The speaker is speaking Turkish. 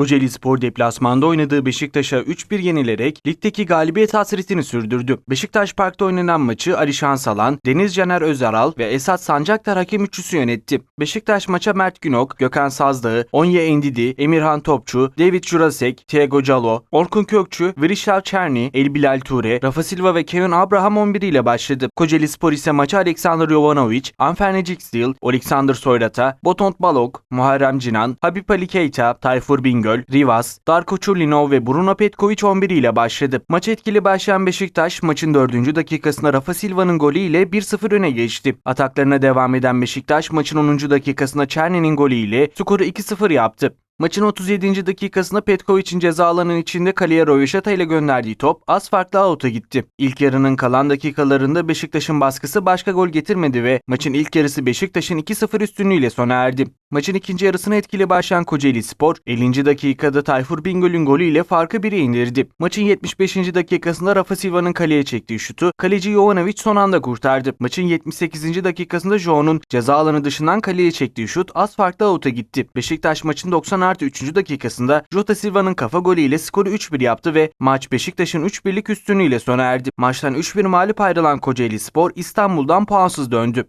Kocaeli Spor deplasmanda oynadığı Beşiktaş'a 3-1 yenilerek ligdeki galibiyet hasretini sürdürdü. Beşiktaş Park'ta oynanan maçı Ali Şansalan, Deniz Caner Özaral ve Esat Sancaktar hakem üçlüsü yönetti. Beşiktaş maça Mert Günok, Gökhan Sazdağ, Onye Endidi, Emirhan Topçu, David Jurasek, Thiago Calo, Orkun Kökçü, Virişlav Çerni, El Bilal Ture, Rafa Silva ve Kevin Abraham 11 ile başladı. Kocaeli Spor ise maça Alexander Jovanovic, Anfer Stil, Alexander Soyrata, Botont Balok, Muharrem Cinan, Habib Ali Keita, Tayfur Bingöl, Rivas, Darko Çurlinov ve Bruno Petkovic 11 ile başladı. Maç etkili başlayan Beşiktaş maçın 4. dakikasında Rafa Silva'nın golü ile 1-0 öne geçti. Ataklarına devam eden Beşiktaş maçın 10. dakikasında Çerni'nin golü ile skoru 2-0 yaptı. Maçın 37. dakikasında Petkovic'in ceza alanının içinde kaleye Royuşata ile gönderdiği top az farklı out'a gitti. İlk yarının kalan dakikalarında Beşiktaş'ın baskısı başka gol getirmedi ve maçın ilk yarısı Beşiktaş'ın 2-0 üstünlüğüyle sona erdi. Maçın ikinci yarısına etkili başlayan Kocaeli Spor 50. dakikada Tayfur Bingöl'ün golüyle farkı 1'e indirdi. Maçın 75. dakikasında Rafa Silva'nın kaleye çektiği şutu kaleci Jovanovic son anda kurtardı. Maçın 78. dakikasında Jo'nun ceza alanı dışından kaleye çektiği şut az farklı out'a gitti. Beşiktaş maçın 90 artı 3. dakikasında Jota Silva'nın kafa golüyle skoru 3-1 yaptı ve maç Beşiktaş'ın 3-1'lik üstünlüğüyle sona erdi. Maçtan 3-1 mağlup ayrılan Kocaeli Spor İstanbul'dan puansız döndü.